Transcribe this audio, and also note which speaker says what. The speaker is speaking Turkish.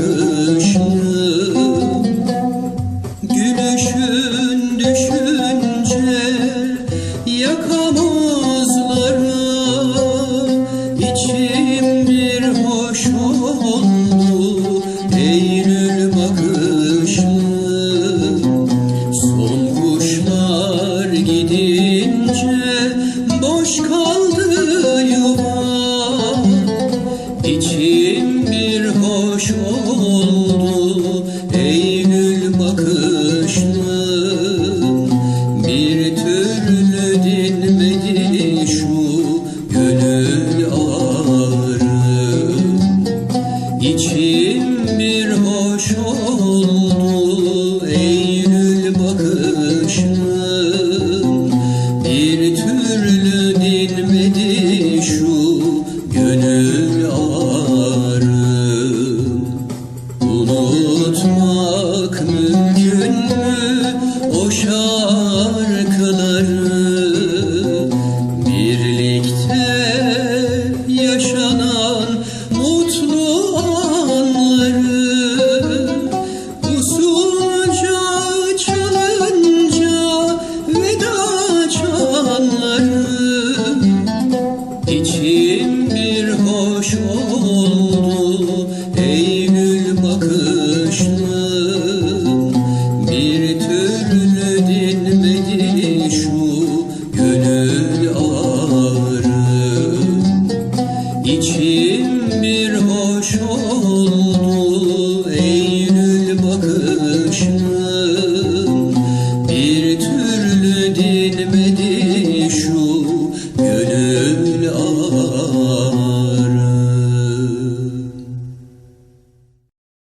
Speaker 1: bakışım Gülüşün düşünce yakamozlara içim bir hoş oldu. Eylül bakışım Son kuşlar gidince boş kaldı yuvam hoş oldu Eylül bakışlım Bir türlü dinmedi şu gönül ağrım İçim bir hoş oldu Birlikte yaşanan mutlu anları Usulca çalınca veda çanları İçim bir hoş oldu hoş oldu